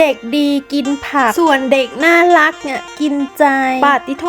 เด็กดีกินผัก ส่วนเด็กน่ารักเนี่ยกินใจ ปาติโท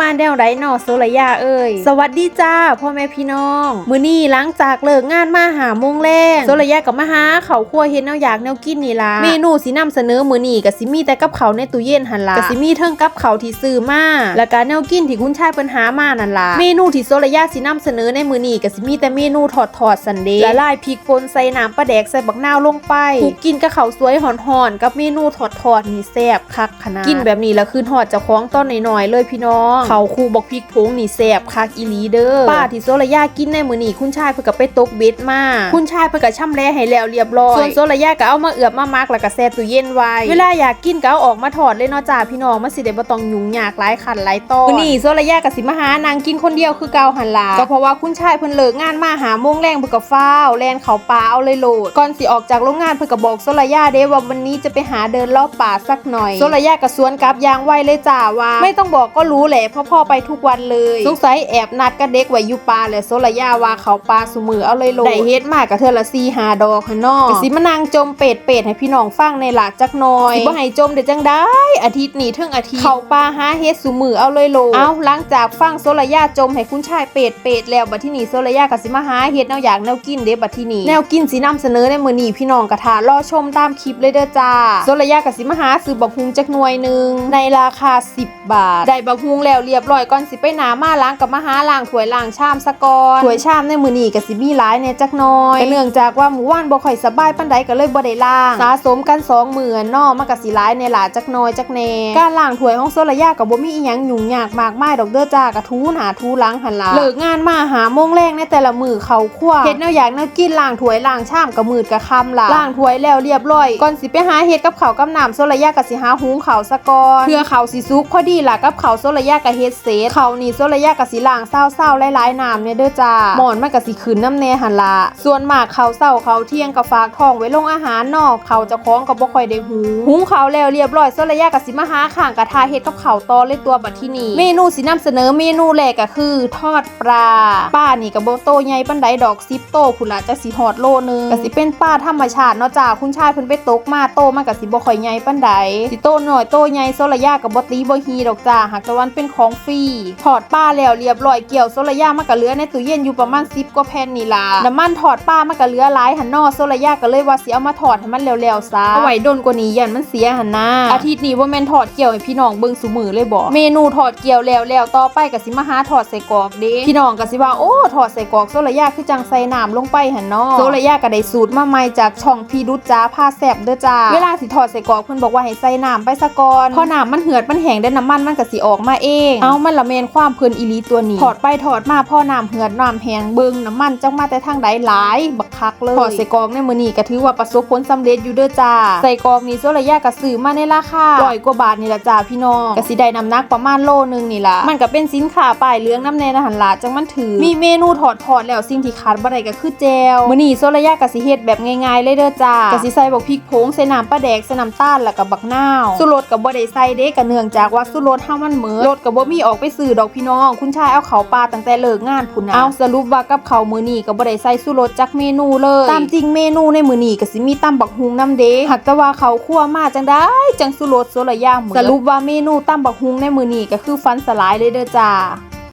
มาแนวไรหนอโซลยาเอ้ยสวัสดีจ้าพ่อแม่พี่น้อง มื้อนี้หลังจากเลิกงานมาหาโมงแรงโซลยากับมาหาเขาวครัวเฮ็ดแนวอยากแนวกินนี่ล่ะ เมนูสินำเสนอมื้อนี้ก็สิมีแต่กับเขาวในตู้เย็นหั่นล่ะก็สิมีเทิงกับเขาวที่ซื้อมาแล้วก็แนวกินที่คุณชายเพิ่นหามานั่นล่ะ เมนูที่โซลยาสินำเสนอในมื้อนี้ก็สิมีแต่เมนูทอดทอดๆสันเดย์ละลายพริกป่นใส่น้ำปลาแดกใส่บักนาวลงไปคลุกกินกับข้าวสวยห่อนๆกับเมนูทอดทอดๆนี่แซ่บคักขนาดกินแบบนี้แล้วคือทอดเจ้าของต้นหน่อยๆเลยพี่น้องเขาวคู่บอกพริกผงนี่แซ่บคักอีหลีเด้อป้าที่โซลยากินในมื้อนี้คุณชายเพิ่นก็ไปตกเบ็ดมาคุณชายเพิ่นก็ช่ำแลให้แล้วเรียบร้อยส่วนโซลยาก็เอามาเอือบมามักแล้วก็แช่ตู้เย็นไว้ เวลาอยากกินก็เอาออกมาทอดเลยเนาะจ้าพี่น้องมันสิได้บ่ต้องยุ่งยากหลายขั้นหลายตอนมื้อนี้โซลยาก็สิมาหานางกินคนเดียวคือเก่าหันล่ะก็เพราะว่าคุณชายเพิ่นเลิกงานมาหาโมงแรงเพิ่นก็ฟ้าวแล่นเขาป่าเอาเลยโหลดก่อนสิออกจากโรงงานเพิ่นก็บอกโซลยาเด้ว่าวันนี้จะไปหาเดินรอบป่าสักหน่อยโซลยาก็สวนกลับยางไวเลยจ้าว่า ไม่ต้องบอกก็รู้แหละเพราะพ่อไปทุกวันเลยสงสัยแอบนัดกับเด็กไว้อยู่ป่าแหละโซลยาว่าเขาป่าสุมือเอาเลยโหลดได้เฮ็ดมากกับเธอละ4 5ดอกหั่นเนาะก็สิมานั่งจมเป็ดเป็ดให้พี่น้องฟังในหลากจักหน่อยสิบ่ให้จมได้จังได้ อาทิตย์นี้ถึงอาทิตย์เขาป่าหาเฮ็ดสุมือเอาเลยโหลดเอาหลังจากฟังโซลยาจมให้คุณชายเป็ดเป็ดแล้วบัดที่นี่โซลยาก็สิมาหาเฮ็ดแนวอยากแนวกินเด้บัดที่นี่แนวกินสินำเสนอในมื้อนี้พี่น้องกระทารอชมตามคลิปเลยเด้อจ้าโซลยาก็สิมาหาซื้อบักฮุงจักหน่วยหนึ่งในราคา 10 บาท ได้บักฮุงแล้วเรียบร้อยก่อนสิไปหนามาล้างกับมาหาล้างถ้วยล้างชามซะกอนถ้วยชามในมือนี้ก็สิมีหลายแหน่จักน่อยเนื่องจากว่าหมู่ว่านบ่ค่อยสบายปานใดก็เลยบ่ได้ล้างสะสมกันสองมื้อเนาะมันก็สิหลายในหลาจักน่อยจักแน่การล้างถ้วยของโซลยาก็บ่มีอีหยังยุ่งยากมากมายดอกเด้อจ้าก็ทูหนาทูล้างหันล่ะเลิกงานมาหาโมงแรงในแต่ละมือเขาครัวเฮ็ดแนวอยากแนวกินล้างถ้วยล้างชามก็มืดก็ค่ำล่ะล้างถ้วยแล้วเรียบร้อยก่อนสิไปหาเฮ็ดกับข้าวกับน้ำโซลยาก็สิหาหุงข้าวซะก่อนเพื่อข้าวสิสุกพอดีล่ะกับข้าวโซลยาก็เฮ็ดเสร็จข้าวนี่โซลยาก็สิล้างเศร้าๆหลายๆน้ำเนี่ยเด้อจ้าหมอนมันก็สิขึ้นน้ำแน่หั่นล่ะส่วนมากข้าวเช้าข้าวเที่ยงก็ฝากท้องไว้ลงอาหารนอกข้าวเจ้าของก็บ่ค่อยได้หุงหุงข้าวแล้วเรียบร้อยโซลยาก็สิมาหาข้างกระทะเฮ็ดกับข้าวต่อเลยตัวบัดที่นี่เมนูสินำเสนอเมนูแรกก็คือทอดปลาป้านี่ก็บ่โตใหญ่ปานใดดอก10โตพุ่นล่ะจักสิฮอดโลนึงก็สิเป็นปลาธรรมชาติเนาะจ้าคุณชายเพิ่นไปตกมาโตมันก็สิบ่ค่อยใหญ่ปานใดสิโตหน้อยโตใหญ่โซลายาก็บ่ตีบ่ฮีดอกจ้าหากต่วันเป็นของฟรีทอดปลาแล้วเรียบร้อยเกี่ยวโซลายามันก็เหลือในตู้เย็นอยู่ประมาณ10กว่าแผ่นนี่ล่ะน้ำมันทอดปลามันก็เหลือหลายหันนอโซลายาก็เลยว่าสิเอามาทอดให้มันแล้วๆซะเอาไว้ดนกว่านี้ยันมันเสียหันหนะอาทิตย์นี้บ่แม่นทอดเกี่ยวให้พี่น้องเบิ่งซุมือเลยบ่เมนูทอดเกี่ยวแล้วแล้วต่อไปก็สิมาหาทอดใส่กอกเด้พี่น้องก็สิว่าโอ้ทอดใส่กอกโซลายาคือจังใส่น้ำลงไปหันนาะโซลายาก็ได้สูตรมาใหม่จากช่องพี่ดุจ้าผ้าแซบเด้อจ้าเวลาสิทอดใส่กรอกเพิ่นบอกว่าให้ใส่น้ำไปซะก่อนพอน้ำมันเหือดมันแห้งได้น้ำมันมันก็สิออกมาเอง เอามันละเมนความเพิ่นอีหลีตัวนี้ถอดไปถอดมาพอน้ำเหือดน้ำแห้งเบิ่งน้ำมันจังมาแต่ทางใดหลายบักคักเลยทอดใส่กรอกในมื้อนี้ก็ถือว่าประสบผลสำเร็จอยู่เด้อจ้าใส่กรอกนี่โซลยาก็ซื้อมาในราคาร้อยกว่าบาทนี่ล่ะจ้าพี่น้องก็สิได้น้ำหนักประมาณโลนึงนี่ล่ะมันก็เป็นสินค้าป้ายเหลืองน้ำแน่นะหันล่ะจังมันถือ มีเมนูถอดถอดแล้วสิ่งที่ขาดบ่ได้ก็คือแจวมื้อนี้โซลยาก็สิเฮ็ดแบบง่ายๆเลยเด้อจ้าก็สิใส่บักพริกผงใส่น้ำปลาแดกใส่น้ำตาลแล้วก็บักนาวสุรสก็บ่ได้ใส่เด้ก็เนื่องจากว่าสุรสเฮามันเหมือรสก็บ่มีออกไปซื้อดอกพี่น้อง คุณชายเอาเขาปลาตั้งแต่เลิกงานพุ่นนะเอาสรุปว่ากับเขามื้อนี้ก็บ่ได้ใส่สุรสจักเมนูเลยตามจริงเมนูในมื้อนี้ก็สิมีตำบักฮุงน้ำเด้หักแต่ว่าเขาคั่วมาจังได้จังสุรสโซลย่างเหมือสรุปว่าเมนูตำบักฮุงในมื้อนี้ก็คือฟันสลายเลยเด้อจ้า